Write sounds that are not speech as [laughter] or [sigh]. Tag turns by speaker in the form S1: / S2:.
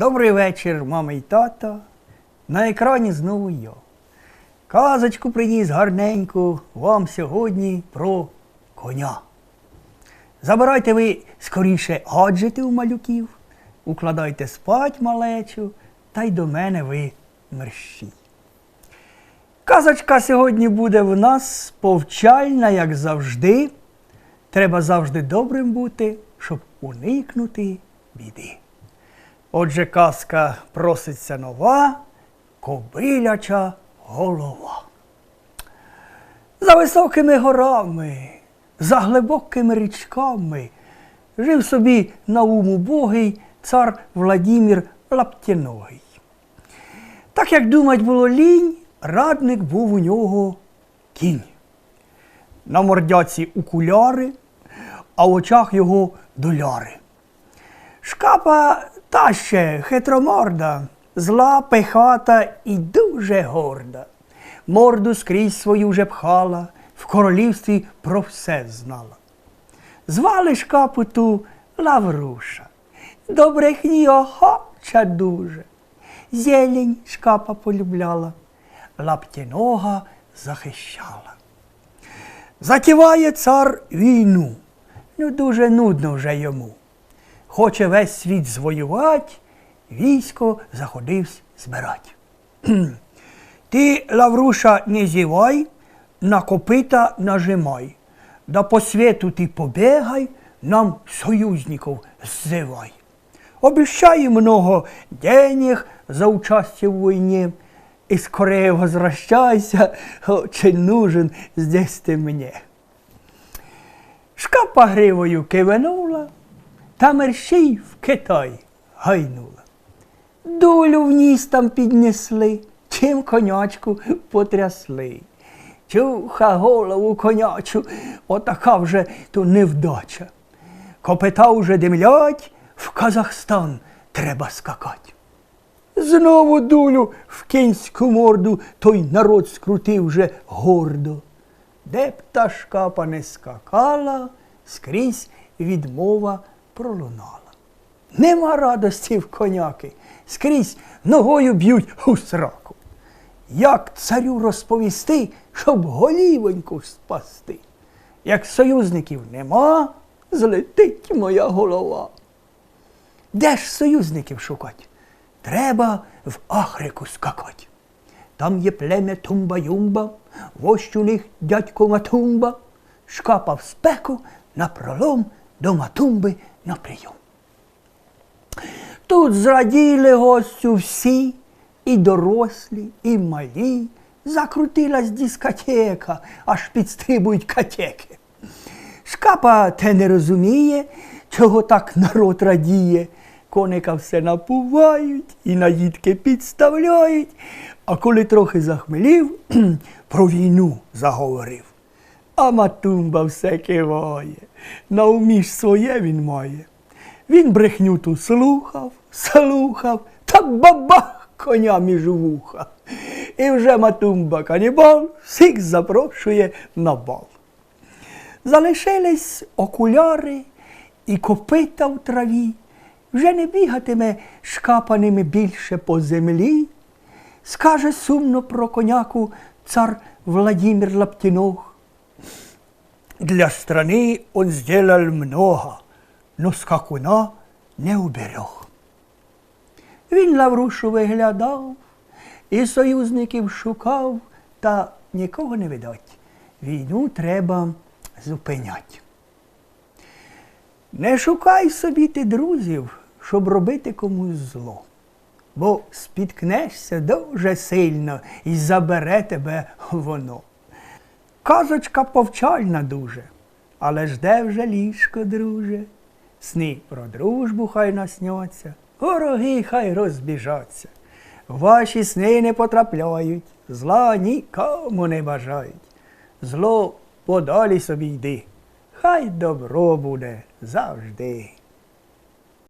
S1: Добрий вечір, мама і тата. На екрані знову я. Казочку приніс гарненьку вам сьогодні про коня. Забирайте ви скоріше гаджети у малюків, укладайте спать малечу, та й до мене ви мерщій. Казочка сьогодні буде в нас повчальна, як завжди. Треба завжди добрим бути, щоб уникнути біди. Отже, казка проситься нова, кобиляча голова. За високими горами, за глибокими річками жив собі на ум убогий цар Владімір Лаптєногий. Так як думать було лінь, радник був у нього кінь. На мордяці окуляри, а в очах його доляри. Шкапа та ще хитроморда, зла, пехата і дуже горда. Морду скрізь свою вже пхала, в королівстві про все знала. Звали шкапу ту Лавруша, до брехні охоча дуже. Зелень шкапа полюбляла, лаптянога захищала. Затіває цар війну, ну дуже нудно вже йому. Хоче весь світ звоювати, військо заходивсь збирать. [clears throat] Ти, Лавруша, не зівай, на копита нажимай, да по світу ти побігай, нам союзників ззивай. Обіщай много денег за участие в войне, и скорее возвращайся, [laughs] очень нужен здесь ты мне. Шкапа гривою кивенула, та мерщій в Китай гайнула. Долю в ніс там піднесли, чим конячку потрясли. Чуха голову конячу, отака вже то невдача. Копита вже димлять, в Казахстан треба скакать. Знову дулю в кінську морду той народ скрутив вже гордо. Де б та шкапа не скакала, скрізь відмова пролунала. Нема радості в коняки, скрізь ногою б'ють у сраку. Як царю розповісти, щоб голівоньку спасти? Як союзників нема, злетить моя голова. Де ж союзників шукать? Треба в Африку скакать. Там є плем'я Тумба-Юмба, вождь у них дядько Матумба, шкапа в спеку на пролом до Матумби на прийом. Тут зраділи гостю всі, і дорослі, і малі. Закрутилась дискотека, аж підстрибують катеки. Шкапа те не розуміє, чого так народ радіє. Коника все напувають і наїдки підставляють. А коли трохи захмелів, [clears throat] про війну заговорив. А Матумба все киває, на умі своє він має. Він брехню ту слухав, слухав, та бабах коня між вуха. І вже Матумба канібал всіх запрошує на бал. Залишились окуляри і копита в траві. Вже не бігатиме шкапаними більше по землі. Скаже сумно про коняку цар Владимир Лаптиног. Для страны он сделал много, но скакуна не уберег. Він Лаврушу виглядав і союзників шукав, та нікого не видать. Війну треба зупиняти. Не шукай собі ти друзів, щоб робити комусь зло, бо спіткнешся дуже сильно і забере тебе воно. Казочка повчальна дуже, але жде вже ліжко, друже. Сни про дружбу хай насняться, вороги хай розбіжаться. Ваші сни не потрапляють, зла нікому не бажають. Зло подалі собі йди, хай добро буде завжди.